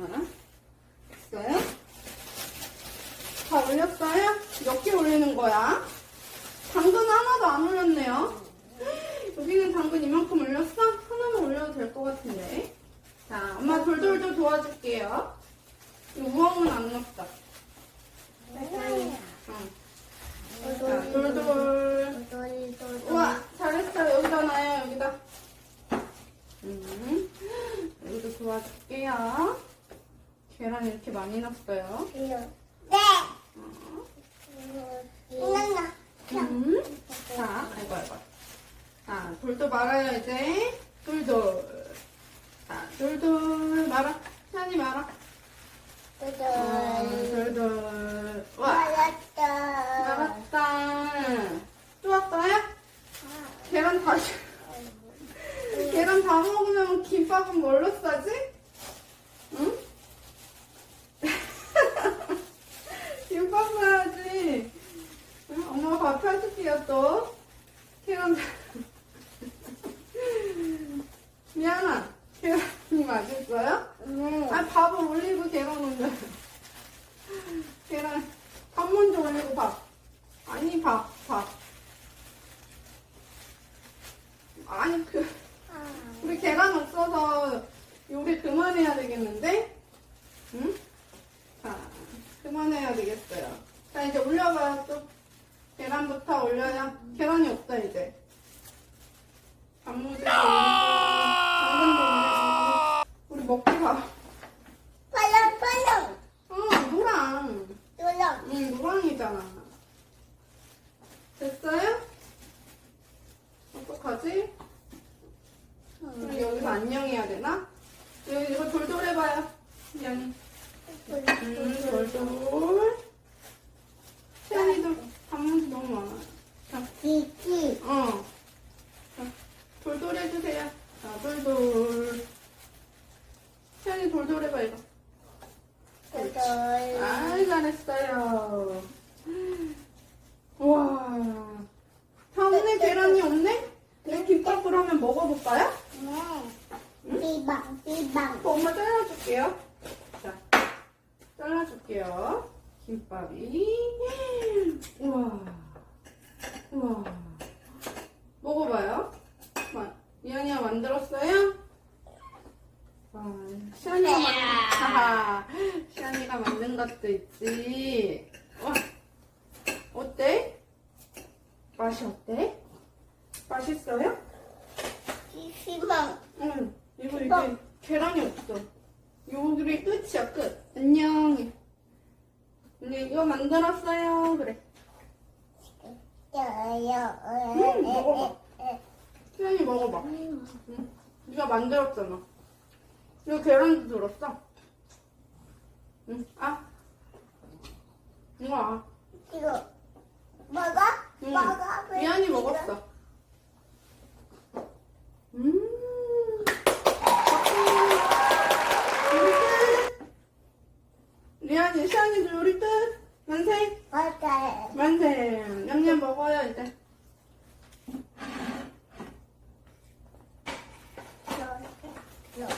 하나 됐어요? 다 올렸어요? 몇 개 올리는 거야? 당근 하나도 안 올렸네요 여기는 당근 이만큼 올렸어? 하나만 올려도 될 것 같은데 자 엄마 돌돌돌 도와줄게요 우엉은 안 넣었다 음. 응. 자, 돌돌 우와 잘했어요 여기다 놔요 여기다 음. 여기도 도와줄게요 계란 이렇게 많이 넣었어요. 음. 자, 아이고, 아이고. 자, 돌돌 말아요, 이제. 돌돌. 자, 돌돌 말아. 시안이 말아. 어, 돌돌. 와, 말았다. 또 왔어요? 계란 다시. 계란 다 먹으면 김밥은 뭘로 싸지? 응? 김밥 싸야지. 응? 엄마가 밥 해줄게요, 또. 계란 다. 미안아. 계란이 맛있어요? 아, 밥을 올리고 계란 올려. 계란. 밥 먼저 올리고 밥. 아니, 밥, 밥. 아니, 그. 우리 계란 없어서 요리 그만해야 되겠는데? 응? 자, 그만해야 되겠어요. 자, 이제 올려봐요, 또. 계란부터 올려야. 계란이 없다, 이제. 올리고, 당근도 올리고. 우리 먹고 가. 어, 노랑. 응, 노랑이잖아. 됐어요? 어떡하지? 우리 여기서 안녕 해야 되나? 여기 이거 돌돌 해봐요. 미안해. 음, 돌돌. 태연이도 단무지 너무 많아. 자, 어. 자, 돌돌 해주세요. 자, 돌돌. 태연이 돌돌 해봐, 이거. 아, 잘했어요. 와. 다음에 계란이 없네? 이 김밥으로 한번 먹어볼까요? 어, 엄마 잘라줄게요. 자, 잘라줄게요. 김밥이. 우와. 우와. 먹어봐요. 마, 이한이가 만들었어요? 와, 시안이가 만든. 시안이가 만든 것도 있지. 와, 어때? 맛이 어때? 맛있어요? 응, 이거 이게 계란이 없어. 요들이 끝이야, 끝. 안녕. 근데 이거 만들었어요. 그래. 수현이 먹어봐. 응. 네가 만들었잖아. 이거 계란도 들었어. 응, 아. 이거 아. 응. 미안이 먹었어. 음. 요리 끝. 리안이, 시안이도 요리 끝. 만세. 만세. 양념 먹어요, 이제.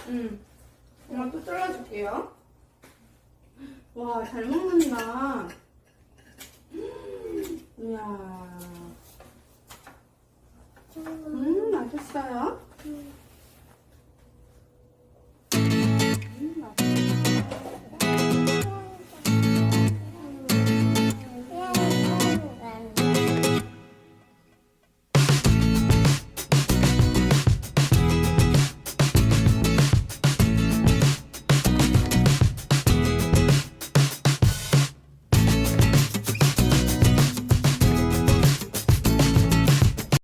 응. 엄마 또 잘라줄게요. 와, 잘 먹는다. 이야. 음, 맛있어요. 음, 맛있어.